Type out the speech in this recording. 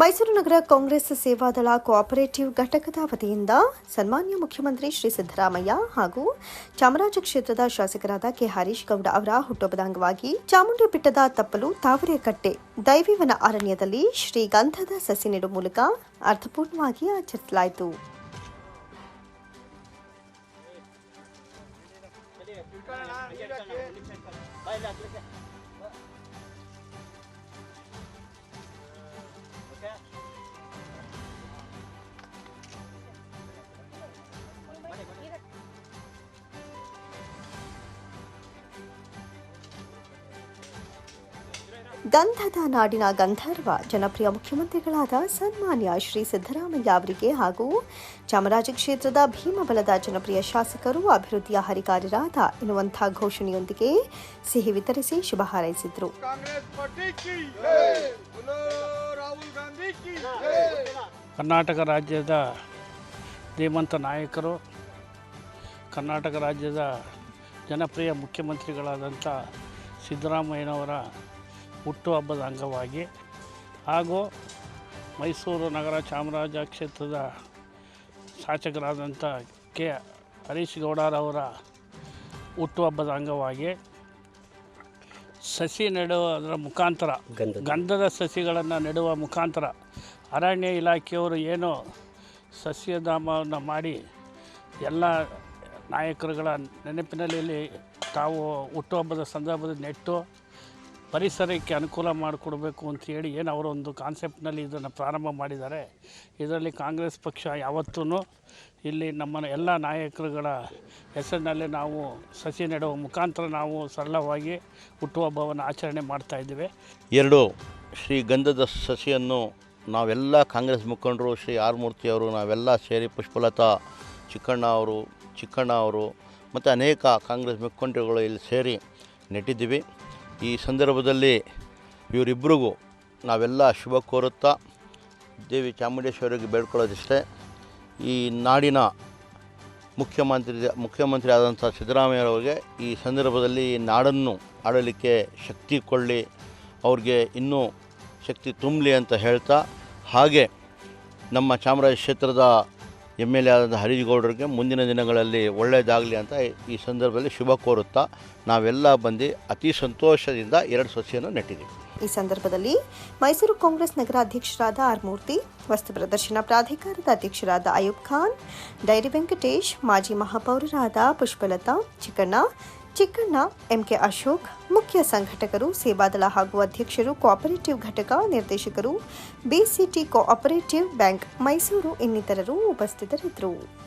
ಮೈಸೂರು ನಗರ ಕಾಂಗ್ರೆಸ್ ಸೇವಾದಳ ಕೋಆಪರೇಟಿವ್ ಘಟಕದ ವತಿಯಿಂದ ಸನ್ಮಾನ್ಯ ಮುಖ್ಯಮಂತ್ರಿ ಶ್ರೀ ಸಿದ್ದರಾಮಯ್ಯ ಹಾಗೂ ಚಾಮರಾಜ ಕ್ಷೇತ್ರದ ಶಾಸಕರಾದ ಕೆ ಹರೀಶ್ ಗೌಡ ಅವರ ಹುಟ್ಟುಹಬ್ಬದ ಅಂಗವಾಗಿ ಚಾಮುಂಡಿ ಬೆಟ್ಟದ ತಪ್ಪಲು ತಾವರೆಕಟ್ಟೆ ದೈವಿವನ ಅರಣ್ಯದಲ್ಲಿ ಶ್ರೀಗಂಧದ ಸಸಿ ನೆಡುವ ಮೂಲಕ ಅರ್ಥಪೂರ್ಣವಾಗಿ ಆಚರಿಸಲಾಯಿತು. ಗಂಧದ ನಾಡಿನ ಗಂಧರ್ವ ಜನಪ್ರಿಯ ಮುಖ್ಯಮಂತ್ರಿಗಳಾದ ಸನ್ಮಾನ್ಯ ಶ್ರೀ ಸಿದ್ದರಾಮಯ್ಯ ಅವರಿಗೆ ಹಾಗೂ ಚಾಮರಾಜ ಕ್ಷೇತ್ರದ ಭೀಮಬಲದ ಜನಪ್ರಿಯ ಶಾಸಕರು ಅಭಿವೃದ್ಧಿಯ ಹರಿಕಾರರಾದ ಎನ್ನುವಂಥ ಘೋಷಣೆಯೊಂದಿಗೆ ಸಿಹಿ ವಿತರಿಸಿ ಶುಭ ಹಾರೈಸಿದರು. ಕರ್ನಾಟಕ ರಾಜ್ಯದ ಧೀಮಂತ ನಾಯಕರು ಕರ್ನಾಟಕ ರಾಜ್ಯದ ಜನಪ್ರಿಯ ಮುಖ್ಯಮಂತ್ರಿಗಳಾದಂಥ ಸಿದ್ದರಾಮಯ್ಯನವರ ಹುಟ್ಟುಹಬ್ಬದ ಅಂಗವಾಗಿ ಹಾಗೂ ಮೈಸೂರು ನಗರ ಚಾಮರಾಜ ಕ್ಷೇತ್ರದ ಶಾಸಕರಾದಂಥ ಕೆ ಹರೀಶ್ ಗೌಡರವರ ಹುಟ್ಟುಹಬ್ಬದ ಅಂಗವಾಗಿ ಸಸಿ ನೆಡುವುದರ ಮುಖಾಂತರ ಗಂಧದ. ಸಸಿಗಳನ್ನು ನೆಡುವ ಮುಖಾಂತರ ಅರಣ್ಯ ಇಲಾಖೆಯವರು ಏನು ಸಸ್ಯಧಾಮವನ್ನು ಮಾಡಿ ಎಲ್ಲ ನಾಯಕರುಗಳ ನೆನಪಿನಲ್ಲಿ ತಾವು ಹುಟ್ಟುಹಬ್ಬದ ಸಂದರ್ಭದಲ್ಲಿ ನೆಟ್ಟು ಪರಿಸರಕ್ಕೆ ಅನುಕೂಲ ಮಾಡಿಕೊಡ್ಬೇಕು ಅಂತೇಳಿ ಏನು ಅವರೊಂದು ಕಾನ್ಸೆಪ್ಟ್ನಲ್ಲಿ ಇದನ್ನು ಪ್ರಾರಂಭ ಮಾಡಿದ್ದಾರೆ. ಇದರಲ್ಲಿ ಕಾಂಗ್ರೆಸ್ ಪಕ್ಷ ಯಾವತ್ತೂ ಇಲ್ಲಿ ನಮ್ಮ ಎಲ್ಲ ನಾಯಕರುಗಳ ಹೆಸರಿನಲ್ಲಿ ನಾವು ಸಸಿ ನೆಡುವ ಮುಖಾಂತರ ನಾವು ಸರಳವಾಗಿ ಹುಟ್ಟುಹಬ್ಬವನ್ನು ಆಚರಣೆ ಮಾಡ್ತಾಯಿದ್ದೇವೆ ಎರಡು, ಶ್ರೀ ಗಂಧದ ಸಸಿಯನ್ನು ನಾವೆಲ್ಲ ಕಾಂಗ್ರೆಸ್ ಮುಖಂಡರು, ಶ್ರೀ ಆರ್ ಮೂರ್ತಿಯವರು ನಾವೆಲ್ಲ ಸೇರಿ ಪುಷ್ಪಲತಾ ಚಿಕ್ಕಣ್ಣ ಅವರು ಚಿಕ್ಕಣ್ಣ ಅವರು ಮತ್ತು ಅನೇಕ ಕಾಂಗ್ರೆಸ್ ಮುಖಂಡರುಗಳು ಇಲ್ಲಿ ಸೇರಿ ನೆಟ್ಟಿದ್ದೀವಿ. ಈ ಸಂದರ್ಭದಲ್ಲಿ ಇವರಿಬ್ಬರಿಗೂ ನಾವೆಲ್ಲ ಶುಭ ಕೋರುತ್ತಾ ದೇವಿ ಚಾಮುಂಡೇಶ್ವರಿಗೆ ಬೇಡ್ಕೊಳ್ಳೋದಿಷ್ಟೇ. ಈ ನಾಡಿನ ಮುಖ್ಯಮಂತ್ರಿ ಮುಖ್ಯಮಂತ್ರಿ ಆದಂಥ ಸಿದ್ದರಾಮಯ್ಯರವರಿಗೆ ಈ ಸಂದರ್ಭದಲ್ಲಿ ನಾಡನ್ನು ಆಡಲಿಕ್ಕೆ ಶಕ್ತಿ ಕೊಳ್ಳಿ ಅವ್ರಿಗೆ ಇನ್ನೂ ಶಕ್ತಿ ತುಂಬಲಿ ಅಂತ ಹೇಳ್ತಾ, ಹಾಗೆ ನಮ್ಮ ಚಾಮರಾಜ ಕ್ಷೇತ್ರದ ಎಂ ಎಲ್ ಎ ಆದಂಥ ಹರೀಶ್ ಗೌಡರಿಗೆ ಮುಂದಿನ ದಿನಗಳಲ್ಲಿ ಒಳ್ಳೆಯದಾಗಲಿ ಅಂತ ಈ ಸಂದರ್ಭದಲ್ಲಿ ಶುಭ ಕೋರುತ್ತಾ ನಾವೆಲ್ಲ ಬಂದು ಅತಿ ಸಂತೋಷದಿಂದ ಎರಡು ಸಸ್ಯವನ್ನು ನೆಟ್ಟಿದ್ದೀವಿ. ಈ ಸಂದರ್ಭದಲ್ಲಿ ಮೈಸೂರು ಕಾಂಗ್ರೆಸ್ ನಗರಾಧ್ಯಕ್ಷರಾದ ಆರ್ ಮೂರ್ತಿ, ವಸ್ತು ಪ್ರದರ್ಶನ ಪ್ರಾಧಿಕಾರದ ಅಧ್ಯಕ್ಷರಾದ ಅಯೂಬ್ ಖಾನ್, ಡೈರಿ ವೆಂಕಟೇಶ್, ಮಾಜಿ ಮಹಾಪೌರರಾದ ಪುಷ್ಪಲತಾ, ಚಿಕ್ಕಣ್ಣ ಚಿಕ್ಕಣ್ಣ, ಎಂಕೆ ಅಶೋಕ್, ಮುಖ್ಯ ಸಂಘಟಕರು, ಸೇವಾದಳ ಹಾಗೂ ಅಧ್ಯಕ್ಷರು, ಕೋಆಪರೇಟಿವ್ ಘಟಕ ನಿರ್ದೇಶಕರು, ಬಿಸಿಟಿ ಕೋಆಪರೇಟಿವ್ ಬ್ಯಾಂಕ್ ಮೈಸೂರು ಇನ್ನಿತರರು ಉಪಸ್ಥಿತರಿದ್ದರು.